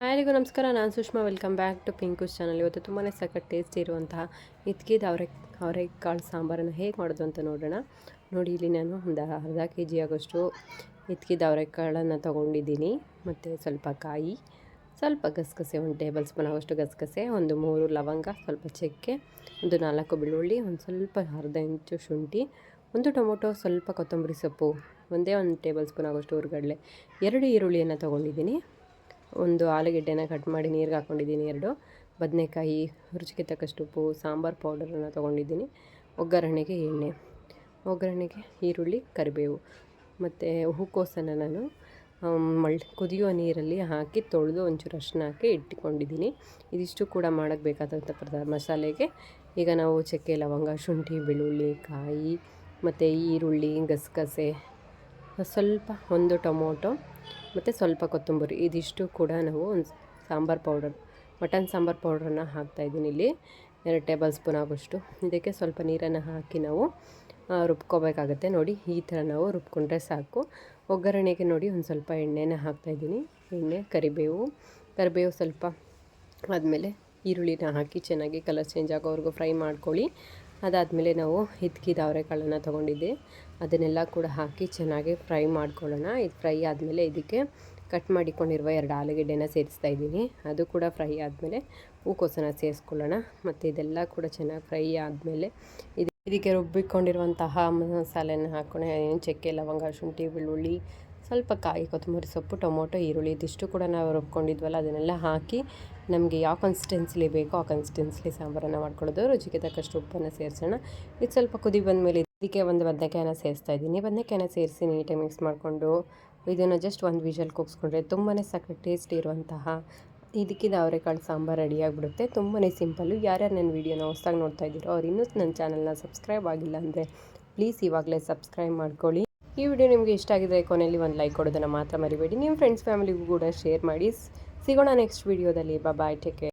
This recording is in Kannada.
ಹಾಯ್ ನಮಸ್ಕಾರ, ನಾನು Sushma. Welcome back to Pinku's channel ಇವತ್ತು ತುಂಬಾ ಸಖತ್ ಟೇಸ್ಟ್ ಇರುವಂತಹ ಇದ್ಕಿದ ಅವರೆ ಅವರೆಕಾಳು ಸಾಂಬಾರನ್ನು ಹೇಗೆ ಮಾಡೋದು ಅಂತ ನೋಡೋಣ. ನೋಡಿ, ಇಲ್ಲಿ ನಾನು ಒಂದು ಅರ್ಧ ಕೆ ಜಿ ಆಗೋಷ್ಟು ಇದ್ಕಿದ ಅವರೆಕಾಳನ್ನು ತೊಗೊಂಡಿದ್ದೀನಿ. ಮತ್ತು ಸ್ವಲ್ಪ ಕಾಯಿ, ಸ್ವಲ್ಪ ಗಸಗಸೆ, ಒಂದು ಟೇಬಲ್ ಸ್ಪೂನ್ ಆಗೋಷ್ಟು ಗಸಗಸೆ, ಒಂದು ಮೂರು ಲವಂಗ, ಸ್ವಲ್ಪ ಚಕ್ಕೆ, ಒಂದು ನಾಲ್ಕು ಬೆಳ್ಳುಳ್ಳಿ, ಒಂದು ಸ್ವಲ್ಪ ಅರ್ಧ ಇಂಚು ಶುಂಠಿ, ಒಂದು ಟೊಮೊಟೊ, ಸ್ವಲ್ಪ ಕೊತ್ತಂಬರಿ ಸೊಪ್ಪು, ಒಂದೇ ಒಂದು ಟೇಬಲ್ ಸ್ಪೂನ್ ಆಗೋಷ್ಟು ಊರುಗಡಲೆ, ಎರಡು ಈರುಳ್ಳಿಯನ್ನು ತೊಗೊಂಡಿದ್ದೀನಿ. ಒಂದು ಆಲೂಗೆಡ್ಡೆನ ಕಟ್ ಮಾಡಿ ನೀರಿಗೆ ಹಾಕ್ಕೊಂಡಿದ್ದೀನಿ ಎರಡು. ಬದನೆಕಾಯಿ, ರುಚಿಗೆ ತಕ್ಕಷ್ಟು ಉಪ್ಪು, ಸಾಂಬಾರು ಪೌಡರನ್ನು ತೊಗೊಂಡಿದ್ದೀನಿ. ಒಗ್ಗರಣೆಗೆ ಎಣ್ಣೆ, ಒಗ್ಗರಣೆಗೆ ಈರುಳ್ಳಿ, ಕರಿಬೇವು ಮತ್ತು ಹೂಕೋಸನ್ನು ನಾನು ಮಳ್, ಕುದಿಯುವ ನೀರಲ್ಲಿ ಹಾಕಿ ತೊಳೆದು ಒಂಚೂರು ಅರ್ಶಿನ ಹಾಕಿ ಇಟ್ಕೊಂಡಿದ್ದೀನಿ. ಇದಿಷ್ಟು ಕೂಡ ಮಾಡೋಕ್ಕೆ ಬೇಕಾದಂಥ ಪದಾರ್ಥ ಮಸಾಲೆಗೆ. ಈಗ ನಾವು ಚಕ್ಕೆ, ಲವಂಗ, ಶುಂಠಿ, ಬೆಳ್ಳುಳ್ಳಿ, ಕಾಯಿ ಮತ್ತು ಈರುಳ್ಳಿ, ಗಸಗಸೆ, ಸ್ವಲ್ಪ ಒಂದು ಟೊಮೊಟೊ ಮತ್ತು ಸ್ವಲ್ಪ ಕೊತ್ತಂಬರಿ, ಇದಿಷ್ಟು ಕೂಡ ನಾವು ಒಂದು ಸಾಂಬಾರು ಪೌಡರ್, ಮಟನ್ ಸಾಂಬಾರು ಪೌಡ್ರನ್ನು ಹಾಕ್ತಾಯಿದ್ದೀನಿ ಇಲ್ಲಿ. ಎರಡು ಟೇಬಲ್ ಸ್ಪೂನ್ ಆಗೋಷ್ಟು. ಇದಕ್ಕೆ ಸ್ವಲ್ಪ ನೀರನ್ನು ಹಾಕಿ ನಾವು ರುಬ್ಕೋಬೇಕಾಗತ್ತೆ. ನೋಡಿ, ಈ ಥರ ನಾವು ರುಬ್ಕೊಂಡ್ರೆ ಸಾಕು. ಒಗ್ಗರಣೆಗೆ ನೋಡಿ ಒಂದು ಸ್ವಲ್ಪ ಎಣ್ಣೆನ ಹಾಕ್ತಾಯಿದ್ದೀನಿ ಎಣ್ಣೆ, ಕರಿಬೇವು ಕರಿಬೇವು ಸ್ವಲ್ಪ ಆದಮೇಲೆ ಈರುಳ್ಳಿನ ಹಾಕಿ ಚೆನ್ನಾಗಿ ಕಲರ್ ಚೇಂಜ್ ಆಗೋವರೆಗೂ ಫ್ರೈ ಮಾಡ್ಕೊಳ್ಳಿ. ಅದಾದಮೇಲೆ ನಾವು ಹಿತ್ಕಿದ ಅವರೆಕಾಳನ್ನು ತೊಗೊಂಡಿದ್ದೆ. ಅದನ್ನೆಲ್ಲ ಕೂಡ ಹಾಕಿ ಚೆನ್ನಾಗಿ ಫ್ರೈ ಮಾಡ್ಕೊಳ್ಳೋಣ. ಇದು ಫ್ರೈ ಆದಮೇಲೆ ಇದಕ್ಕೆ ಕಟ್ ಮಾಡಿಕೊಂಡಿರುವ ಎರಡು ಆಲೂಗೆಡ್ಡೆನ ಸೇರಿಸ್ತಾ ಇದ್ದೀನಿ. ಅದು ಕೂಡ ಫ್ರೈ ಆದಮೇಲೆ ಹೂಕೋಸನ ಸೇರಿಸ್ಕೊಳ್ಳೋಣ. ಮತ್ತು ಇದೆಲ್ಲ ಕೂಡ ಚೆನ್ನಾಗಿ ಫ್ರೈ ಆದಮೇಲೆ ಇದು ಇದಕ್ಕೆ ರುಬ್ಬಿಕೊಂಡಿರುವಂತಹ ಮಸಾಲೆನ ಏನು, ಚಕ್ಕೆ, ಲವಂಗ, ಶುಂಠಿ, ಬೆಳ್ಳುಳ್ಳಿ ಸ್ವಲ್ಪ ಕಾಯಿ ಕೊತ್ತಂಬರಿ ಸೊಪ್ಪು, ಟೊಮೊಟೊ, ಈರುಳ್ಳಿ ಇದಿಷ್ಟು ಕೂಡ ನಾವು ರುಬ್ಕೊಂಡಿದ್ವಲ್ಲ, ಅದನ್ನೆಲ್ಲ ಹಾಕಿ ನಮಗೆ ಯಾವ ಕನ್ಸಿಸ್ಟೆನ್ಸಿಲಿ ಬೇಕೋ ಆ ಕನ್ಸಿಸ್ಟೆನ್ಸಿಲಿ ಸಾಂಬಾರನ್ನು ಮಾಡ್ಕೊಳ್ಳೋದು. ರುಚಿಗೆ ತಕ್ಕಷ್ಟು ಉಪ್ಪನ್ನು ಸೇರಿಸೋಣ. ಇದು ಸ್ವಲ್ಪ ಕುದಿ ಬಂದಮೇಲೆ ಇದಕ್ಕೆ ಒಂದು ಬದನೆಕಾಯನ್ನ ಸೇರಿಸ್ತಾ ಇದ್ದೀನಿ. ಬದನೆಕಾಯನ್ನ ಸೇರಿಸಿ ನೀಟಾಗಿ ಮಿಕ್ಸ್ ಮಾಡಿಕೊಂಡು ಇದನ್ನು ಜಸ್ಟ್ ಒಂದು ವಿಷಲ್ ಕೂಗಿಸ್ಕೊಂಡ್ರೆ ತುಂಬಾ ಸಕ್ಕರೆ ಟೇಸ್ಟ್ ಇರುವಂತಹ ಇದಕ್ಕಿದ ಅವರೆಕಾಳು ಸಾಂಬಾರು ರೆಡಿಯಾಗಿಬಿಡುತ್ತೆ ತುಂಬಾ ಸಿಂಪಲ್ಲು ಯಾರ್ಯಾರು ನನ್ನ ವೀಡಿಯೋನ ಹೊಸ್ದಾಗಿ ನೋಡ್ತಾ ಇದ್ದೀರೋ ಅವ್ರು ಇನ್ನೂ ನನ್ನ ಚಾನಲ್ನ ಸಬ್ಸ್ಕ್ರೈಬ್ ಆಗಿಲ್ಲ ಅಂದರೆ ಪ್ಲೀಸ್ ಇವಾಗಲೇ ಸಬ್ಸ್ಕ್ರೈಬ್ ಮಾಡ್ಕೊಳ್ಳಿ. ಈ ವಿಡಿಯೋ ನಿಮಗೆ ಇಷ್ಟ ಆಗಿದ್ರೆ ಕೊನೆಯಲ್ಲಿ ಒಂದು ಲೈಕ್ ಕೊಡೋದನ್ನು ಮಾತ್ರ ಮರಿಬೇಡಿ. ನಿಮ್ಮ ಫ್ರೆಂಡ್ಸ್ ಫ್ಯಾಮಿಲಿಗೂ ಕೂಡ ಶೇರ್ ಮಾಡಿ. ಸಿಗೋಣ ನೆಕ್ಸ್ಟ್ ವಿಡಿಯೋದಲ್ಲಿ ಬಾಯ್ ಟೇಕ್ ಕೇರ್